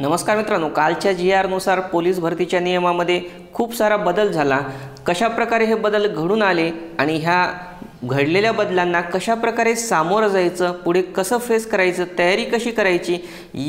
नमस्कार मित्रांनो कालच्या जी आरनुसार पोलीस भरतीच्या नियमामध्ये खूप सारा बदल झाला. कशा प्रकारे हे बदल घडून आले आणि ह्या घडलेल्या बदलांना कशा प्रकारे सामोरं जायचं पुढे कसं फेस करायचं तयारी कशी करायची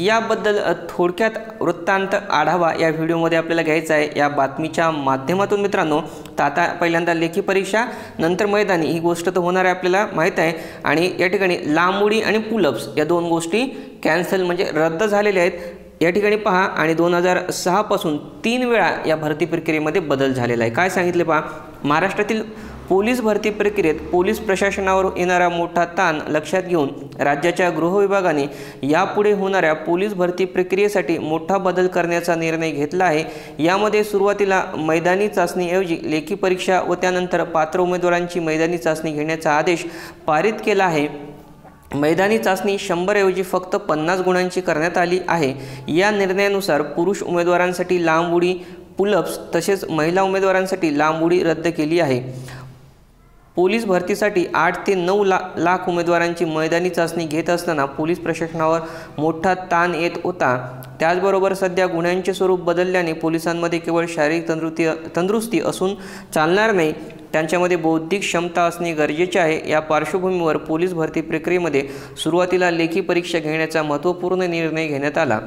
याबद्दल थोडक्यात वृत्तांत आढावा या व्हिडिओमध्ये आपल्याला घ्यायचा आहे. या बातमीच्या माध्यमातून मित्रांनो तर आता पहिल्यांदा लेखी परीक्षा नंतर मैदानी ही गोष्ट तर होणार आहे आपल्याला माहीत आहे. आणि या ठिकाणी लांब उडी आणि पुलअप्स या दोन गोष्टी कॅन्सल म्हणजे रद्द झालेल्या आहेत. या ठिकाणी पहा आणि दोन हजार सहापासून तीन वेळा या भरती प्रक्रियेमध्ये बदल झालेला आहे. काय सांगितले पहा? महाराष्ट्रातील पोलीस भरती प्रक्रियेत पोलीस प्रशासनावर येणारा मोठा ताण लक्षात घेऊन राज्याच्या गृह विभागाने यापुढे होणाऱ्या पोलीस भरती प्रक्रियेसाठी मोठा बदल करण्याचा निर्णय घेतला आहे. यामध्ये सुरुवातीला मैदानी चाचणीऐवजी लेखी परीक्षा व त्यानंतर पात्र उमेदवारांची मैदानी चाचणी घेण्याचा आदेश पारित केला आहे. मैदानी चाचणी शंभरऐवजी फक्त पन्नास गुणांची करण्यात आली आहे. या निर्णयानुसार पुरुष उमेदवारांसाठी लांब उडी पुलअप्स तसेच महिला उमेदवारांसाठी लांब उडी रद्द केली आहे. पोलीस भरतीसाठी आठ ते नऊ ला लाख उमेदवारांची मैदानी चाचणी घेत असताना पोलीस प्रशासनावर मोठा ताण येत होता. त्याचबरोबर सध्या गुन्ह्यांचे स्वरूप बदलल्याने पोलिसांमध्ये केवळ शारीरिक तंदुरुस्ती तंदुरुस्ती असून चालणार नाही. त्यांच्यामध्ये बौद्धिक क्षमता असणे गरजेचे आहे. या पार्श्वभूमीवर पोलीस भरती प्रक्रियेमध्ये सुरुवातीला लेखी परीक्षा घेण्याचा महत्त्वपूर्ण निर्णय घेण्यात आला.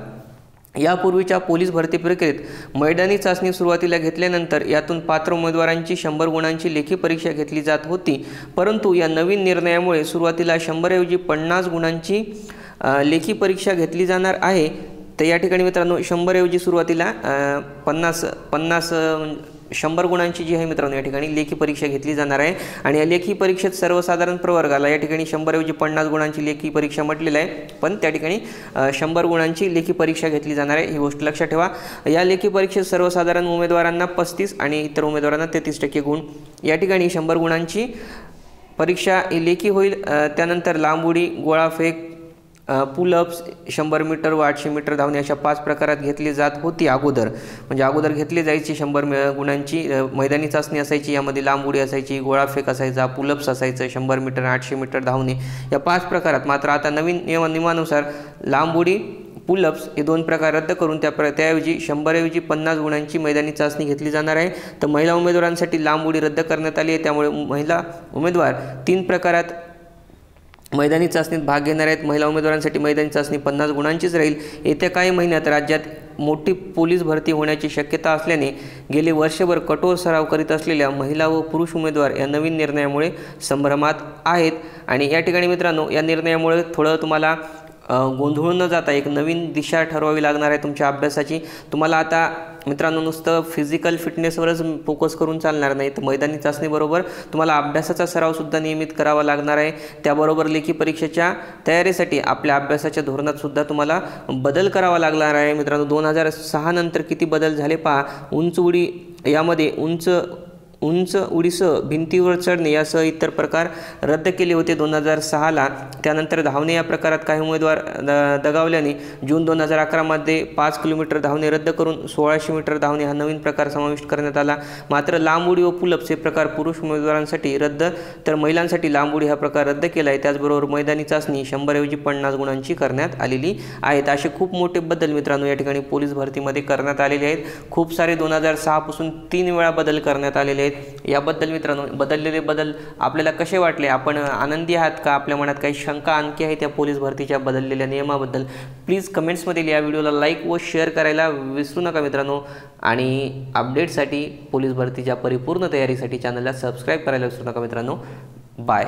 यापूर्वीच्या पोलीस भरती प्रक्रियेत मैदानी चाचणी सुरुवातीला घेतल्यानंतर यातून पात्र उमेदवारांची शंभर गुणांची लेखी परीक्षा घेतली जात होती. परंतु या नवीन निर्णयामुळे सुरुवातीला शंभरऐवजी पन्नास गुणांची लेखी परीक्षा घेतली जाणार आहे. तर या ठिकाणी मित्रांनो शंभरऐवजी सुरुवातीला पन्नास पन्नास शंभर गुणांची जी आहे मित्रांनो या ठिकाणी लेखी परीक्षा घेतली जाणार आहे. आणि या लेखी परीक्षेत सर्वसाधारण प्रवर्गाला या ठिकाणी शंभरऐवजी पन्नास गुणांची लेखी परीक्षा म्हटलेली आहे. पण त्या ठिकाणी शंभर गुणांची लेखी परीक्षा घेतली जाणार आहे ही गोष्ट लक्षात ठेवा. या लेखी परीक्षेत सर्वसाधारण उमेदवारांना पस्तीस आणि इतर उमेदवारांना तेहतीस टक्के गुण. या ठिकाणी शंभर गुणांची परीक्षा ही लेखी होईल. त्यानंतर लांब उडी गोळाफेक पुलअप्स शंभर मीटर व आठशे मीटर धावणे अशा पाच प्रकारात घेतली जात होती अगोदर. म्हणजे अगोदर घेतली जायची शंभर गुणांची मैदानी चाचणी असायची यामध्ये लांब उडी असायची गोळाफेक असायचा पुलअप्स असायचं शंभर मीटर आठशे मीटर धावणे या पाच प्रकारात. मात्र आता नवीन नियम नियमानुसार लांब उडी पुलअप्स हे दोन प्रकार रद्द करून त्या प्र त्याऐवजी शंभरऐवजी पन्नास गुणांची मैदानी चाचणी घेतली जाणार आहे. तर महिला उमेदवारांसाठी लांब उडी रद्द करण्यात आली आहे. त्यामुळे महिला उमेदवार तीन प्रकारात मैदानी चाचणीत भाग घेणार आहेत. महिला उमेदवारांसाठी मैदानी चाचणी पन्नास गुणांचीच राहील. येत्या काही महिन्यात राज्यात मोठी पोलीस भरती होण्याची शक्यता असल्याने गेले वर्षभर कठोर सराव करीत असलेल्या महिला व पुरुष उमेदवार या नवीन निर्णयामुळे संभ्रमात आहेत. आणि या ठिकाणी मित्रांनो या निर्णयामुळे थोडं तुम्हाला गोंधळून न जाता एक नवीन दिशा ठरवावी लागणार आहे तुमच्या अभ्यासाची. तुम्हाला आता मित्रांनो नुसतं फिजिकल फिटनेसवरच फोकस करून चालणार नाही. तर मैदानी चाचणीबरोबर तुम्हाला अभ्यासाचा सरावसुद्धा नियमित करावा लागणार आहे. त्याबरोबर लेखी परीक्षेच्या तयारीसाठी आपल्या अभ्यासाच्या धोरणातसुद्धा तुम्हाला बदल करावा लागणार आहे. मित्रांनो दोन हजार सहा नंतर किती बदल झाले पहा. उंच उडी यामध्ये उंच उंच उडीसह भिंतीवर चढणे यासह इतर प्रकार रद्द केले होते दोन हजार सहाला. त्यानंतर धावणे या प्रकारात काही उमेदवार द दगावल्याने जून दोन हजार अकरामध्ये पाच किलोमीटर धावणे रद्द करून सोळाशे मीटर धावणे हा नवीन प्रकार समाविष्ट करण्यात आला. मात्र लांब उडी व पुलप्स हे प्रकार पुरुष उमेदवारांसाठी रद्द तर महिलांसाठी लांब उडी हा प्रकार रद्द केला आहे. त्याचबरोबर मैदानी चाचणी शंभरऐवजी पन्नास गुणांची करण्यात आलेली आहेत. असे खूप मोठे बदल मित्रांनो या ठिकाणी पोलीस भरतीमध्ये करण्यात आलेले आहेत. खूप सारे दोन हजार सहापासून तीन वेळा बदल करण्यात आलेले आहेत. याबद्दल मित्रांनो बदललेले बदल आपल्याला कसे वाटले? आपण आनंदी आहात का? आपल्या मनात काही शंका आणखी आहे त्या पोलीस भरतीच्या बदललेल्या नियमाबद्दल? प्लीज कमेंट्समध्ये या व्हिडिओला लाईक व शेअर करायला विसरू नका मित्रांनो. आणि अपडेटसाठी पोलीस भरतीच्या परिपूर्ण तयारीसाठी चॅनलला सबस्क्राईब करायला विसरू नका मित्रांनो. बाय